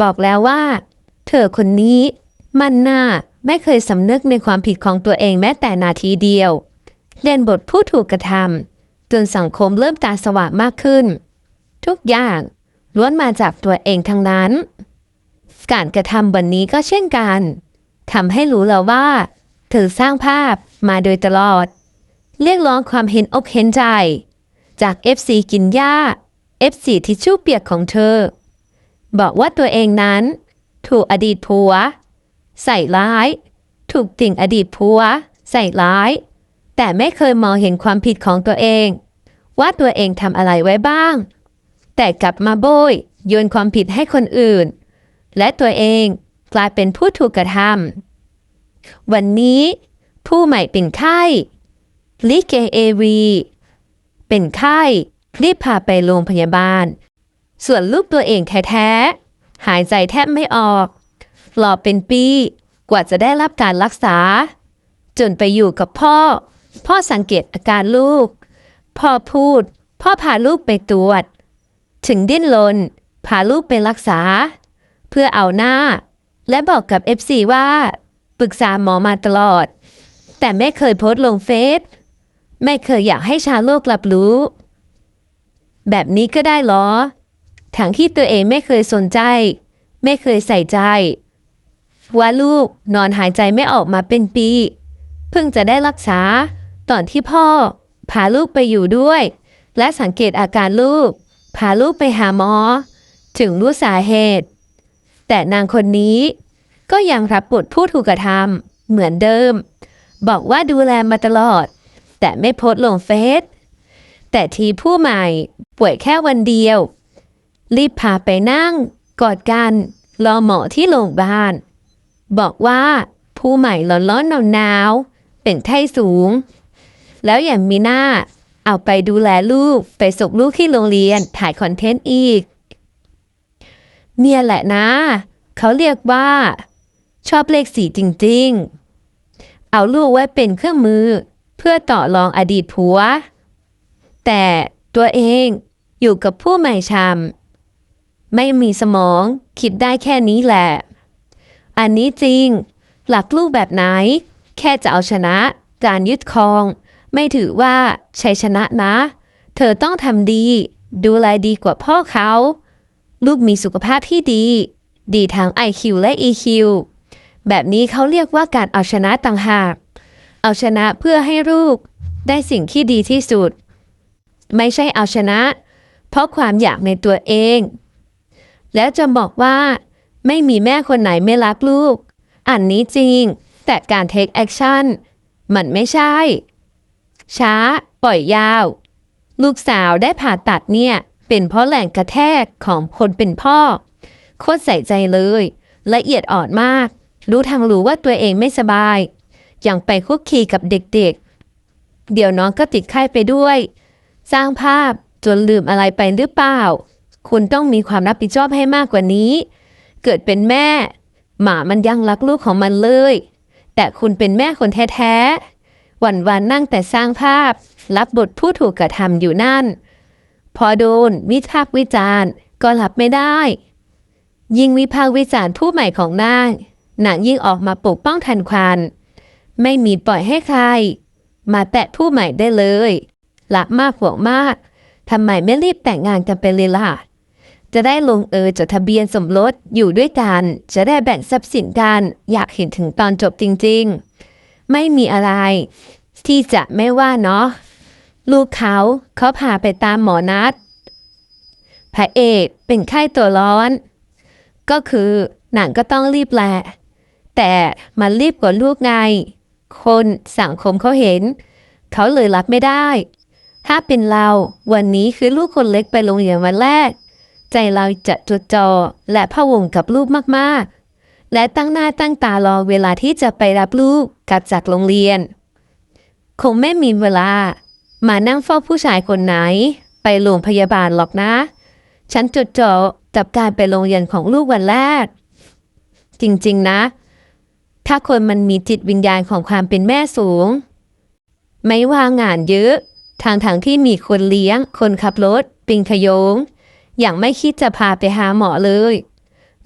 บอกแล้วว่า เธอคนนี้มันน่าไม่เคยสำนึกในความผิดของตัวเองแม้แต่นาทีเดียว เล่นบทผู้ถูกกระทำจนสังคมเริ่มตาสว่างมากขึ้น ทุกอย่างล้วนมาจากตัวเองทั้งนั้น การกระทำวันนี้ก็เช่นกันทำให้รู้แล้วว่า เธอสร้างภาพมาโดยตลอด เรียกร้องความเห็นอกเห็นใจ จาก FC กินหญ้า FC ทิชชู่เปียกของเธอ บอกว่าตัวเองนั้น ถูกอดีตผัว ใส่ร้าย ถูกติ่งอดีตผัว ใส่ร้าย แต่ไม่เคยมองเห็นความผิดของตัวเอง ว่าตัวเองทำอะไรไว้บ้าง แต่กลับมาโบยโยนความผิดให้คนอื่น และตัวเองกลายเป็นผู้ถูกกระทำวันนี้ผู้ใหม่เป็นไข้ลิเกเอวี เป็นไข้รีบพาไปโรงพยาบาล ส่วนลูกตัวเองแท้ๆ หายใจแทบไม่ออกรอเป็นปีกว่าจะได้รับการรักษา จนไปอยู่กับพ่อ พ่อสังเกตอาการลูก พ่อพูด พ่อพาลูกไปตรวจ ถึงดิ้นรนพาลูกไปรักษา เพื่อเอาหน้า และบอกกับ FC ว่า ปรึกษาหมอมาตลอด แต่ไม่เคยโพสต์ลงเฟซไม่เคยอยากให้ชาวโลกรับรู้ แบบนี้ก็ได้เหรอ ทั้งที่ตัวเองไม่เคยสนใจ ไม่เคยใส่ใจ ว่าลูกนอนหายใจไม่ออกมาเป็นปี เพิ่งจะได้รักษา ตอนที่พ่อ พาลูกไปอยู่ด้วย และสังเกตอาการลูก พาลูกไปหาหมอ ถึงรู้สาเหตุ แต่นางคนนี้ก็ยังรับบทผู้ถูกกระทำเหมือนเดิม บอกว่าดูแลมาตลอด แต่ไม่โพสต์ลงเฟซแต่ทีผู้ใหม่ป่วยแค่วันเดียว รีบพาไปนั่ง กอดกันรอหมอที่โรงพยาบาล บอกว่าผู้ใหม่ร้อนๆหนาวๆเป็นไข้สูง แล้วอย่างมีหน้า เอาไปดูแลลูก ไปส่งลูกที่โรงเรียนถ่ายคอนเทนต์อีก เนี่ยแหละนะ เขาเรียกว่า ชอบเลขสีจริงๆ เอาลูกไว้เป็นเครื่องมือ เพื่อต่อรองอดีตผัว แต่ตัวเองอยู่กับผู้ใหม่ชำ ไม่มีสมอง คิดได้แค่นี้แหละ อันนี้จริง หลักลูกแบบไหน แค่จะเอาชนะ การยึดครอง ไม่ถือว่าชัยชนะนะ เธอต้องทำดี ดูแลดีกว่าพ่อเขา ลูกมีสุขภาพที่ดี ดีทั้ง IQ และ EQ แบบนี้เขาเรียกว่าการเอาชนะต่างหาก เอาชนะเพื่อให้ลูกได้สิ่งที่ดีที่สุด ไม่ใช่เอาชนะ เพราะความอยากในตัวเอง แล้วจะบอกว่า ไม่มีแม่คนไหนไม่รักลูก อันนี้จริง แต่การ take action มันไม่ใช่ ช้า ปล่อยยาว ลูกสาวได้ผ่าตัดเนี่ย เป็นเพราะแหล่งกระแทกของคนเป็นพ่อ โคตรใส่ใจเลย ละเอียดอ่อนมาก รู้ทางรู้ว่าตัวเองไม่สบายอย่างไปคุกคีกับเด็กๆ เดี๋ยวน้องก็ติดไข้ไปด้วย สร้างภาพจนลืมอะไรไปหรือเปล่า คุณต้องมีความรับผิดชอบให้มากกว่านี้ เกิดเป็นแม่ หมามันยังรักลูกของมันเลย แต่คุณเป็นแม่คนแท้ๆ วันวันนั่งแต่สร้างภาพ รับบทผู้ถูกกระทำอยู่นั่น พอโดนวิพากษ์วิจารณ์ก็รับไม่ได้ ยิ่งวิพากษ์วิจารณ์ผู้ใหม่ของนางนางยิ่งออกมาปกป้องทันควันไม่มีปล่อยให้ใคร มาแตะผู้ใหม่ได้เลยรักมากห่วงมากทำไมไม่รีบแต่งงานกันไปเลยล่ะ จะได้ลงเอยจดทะเบียนสมรสอยู่ด้วยกัน จะได้แบ่งทรัพย์สินกันอยากเห็นถึงตอนจบจริงๆ ไม่มีอะไร ที่จะไม่ว่าเนาะลูกเขาเขาพาไปตามหมอนัดพระเอกเป็นไข้ตัวร้อน ก็คือหนังก็ต้องรีบแหละแต่มันรีบกว่าลูกไง คนสังคมเขาเห็น เขาเลยรับไม่ได้ ถ้าเป็นเราวันนี้คือลูกคนเล็กไปโรงเรียนวันแรก ใจเราจะจดจ่อและพะวงกับลูกมากๆ และตั้งหน้าตั้งตารอเวลาที่จะไปรับลูกกลับจากโรงเรียน คงไม่มีเวลา มานั่งเฝ้าผู้ชายคนไหน ไปโรงพยาบาลหรอกนะ ฉันจดจ่อกับการไปโรงเรียนของลูกวันแรก จริงๆนะ ถ้าคนมันมีจิตวิญญาณของความเป็นแม่สูง ไม่ว่างานเยอะทางทางที่มีคนเลี้ยง คนขับรถ ปิงขยง อย่างไม่คิดจะพาไปหาหมอเลย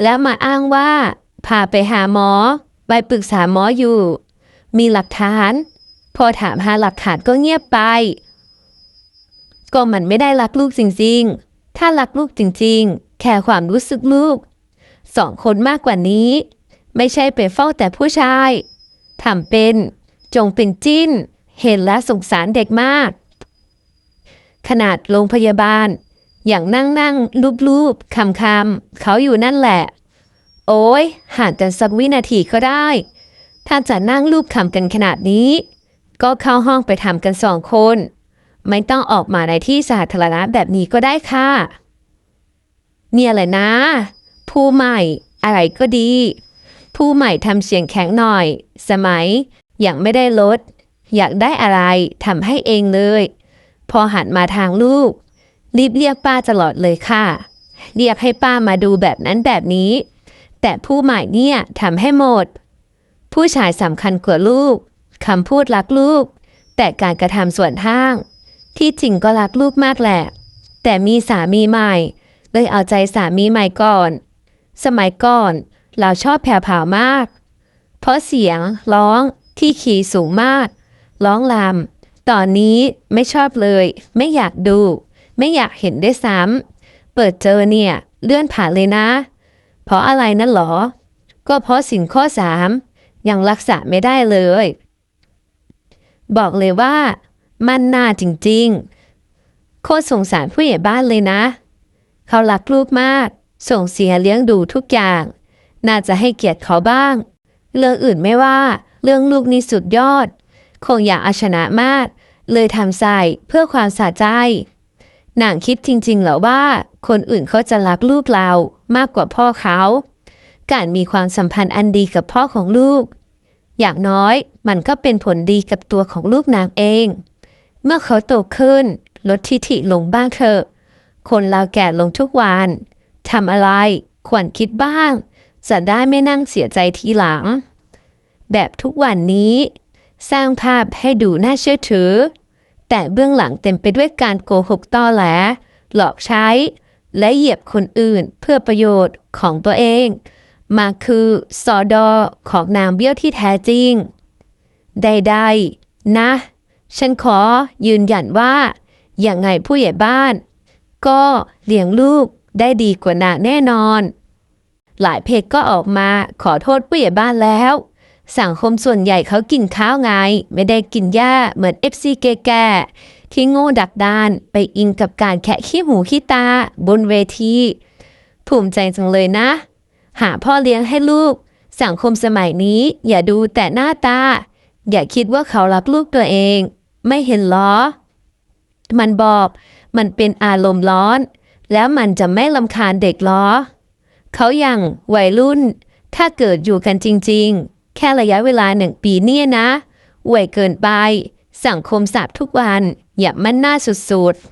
แล้วมาอ้างว่า พาไปหาหมอ ไปปรึกษาหมออยู่ มีหลักฐาน พอถามหาหลักฐานก็เงียบไป ก็มันไม่ได้รักลูกจริงๆ ถ้ารักลูกจริงๆ แค่ความรู้สึกลูก สองคนมากกว่านี้ ไม่ใช่ไปเฝ้าแต่ผู้ชายทำเป็นจงเป็นจิ้น เห็นและสงสารเด็กมาก ขนาดโรงพยาบาล อย่างนั่งนั่งรูปรูปคำคำเขาอยู่นั่นแหละ โอ้ยห่างกันสักวินาทีก็ได้ ถ้าจะนั่งรูปคำกันขนาดนี้ ก็เข้าห้องไปทำกันสองคน ไม่ต้องออกมาในที่สาธารณะแบบนี้ก็ได้ค่ะ เนี่ยแหละนะ ผู้ใหม่อะไรก็ดี ผู้ใหม่ทำเสียงแข็งหน่อย สมัยยังไม่ได้ลด อยากได้อะไรทำให้เองเลย พอหันมาทางลูก รีบเรียกป้าตลอดเลยค่ะ เรียกให้ป้ามาดูแบบนั้นแบบนี้ แต่ผู้ใหม่เนี่ยทำให้หมด ผู้ชายสำคัญกว่าลูกคำพูดรักลูก แต่การกระทำส่วนทาง ที่จริงก็รักลูกมากแหละ แต่มีสามีใหม่เลยเอาใจสามีใหม่ก่อน สมัยก่อนเราชอบแผ่วผาวมาก เพราะเสียงร้องที่ขีสูงมาก ร้องลำตอนนี้ไม่ชอบเลย ไม่อยากดู ไม่อยากเห็นได้ซ้ำ เปิดเจอเนี่ย เลื่อนผ่านเลยนะ เพราะอะไรนั่นหรอ ก็เพราะสิ่งข้อสามยังรักษาไม่ได้เลย บอกเลยว่า มันน่าจริงๆ โคตรสงสารผู้ใหญ่บ้านเลยนะ เขารักลูกมาก ส่งเสียเลี้ยงดูทุกอย่าง น่าจะให้เกียรติเขาบ้าง เรื่องอื่นไม่ว่า เรื่องลูกนี่สุดยอด คงอยากเอาชนะมาก เลยทำใส่เพื่อความสะใจ นางคิดจริงๆเหรอว่า คนอื่นเขาจะรักลูกเรามากกว่าพ่อเขา การมีความสัมพันธ์อันดีกับพ่อของลูก อย่างน้อยมันก็เป็นผลดีกับตัวของลูกนางเอง เมื่อเขาโตขึ้น ลดทิฐิลงบ้างเถอะ คนเราแก่ลงทุกวันทำอะไรควรคิดบ้าง จะได้ไม่นั่งเสียใจทีหลัง แบบทุกวันนี้ สร้างภาพให้ดูน่าเชื่อถือ แต่เบื้องหลังเต็มไปด้วยการโกหกต้อแหล หลอกใช้ และเหยียบคนอื่นเพื่อประโยชน์ของตัวเอง มาคือสอดอของนางเบี้ยวที่แท้จริง ใดๆ นะ ฉันขอยืนยันว่า อย่างไงผู้ใหญ่บ้าน ก็เลี้ยงลูกได้ดีกว่านางแน่นอน หลายเพจก็ออกมาขอโทษผู้ใหญ่บ้านแล้ว สังคมส่วนใหญ่เขากินข้าวไง ไม่ได้กินหญ้าเหมือนเอฟซีแก่ๆที่โง่ดักดานไปอิงกับการแคะขี้หูขี้ตาบนเวทีภูมิใจจังเลยนะ หาพ่อเลี้ยงให้ลูก สังคมสมัยนี้อย่าดูแต่หน้าตา อย่าคิดว่าเขารักลูกตัวเอง ไม่เห็นเหรอมันบอกมันเป็นอารมณ์ร้อน แล้วมันจะไม่ลำคาญเด็กเหรอเขาอย่างวัยรุ่น ถ้าเกิดอยู่กันจริง ๆ แค่ระยะเวลาหนึ่งปีเนี่ยนะเวยเกินไป สังคมสาบทุกวัน อย่ามั่นหน้าสุดๆ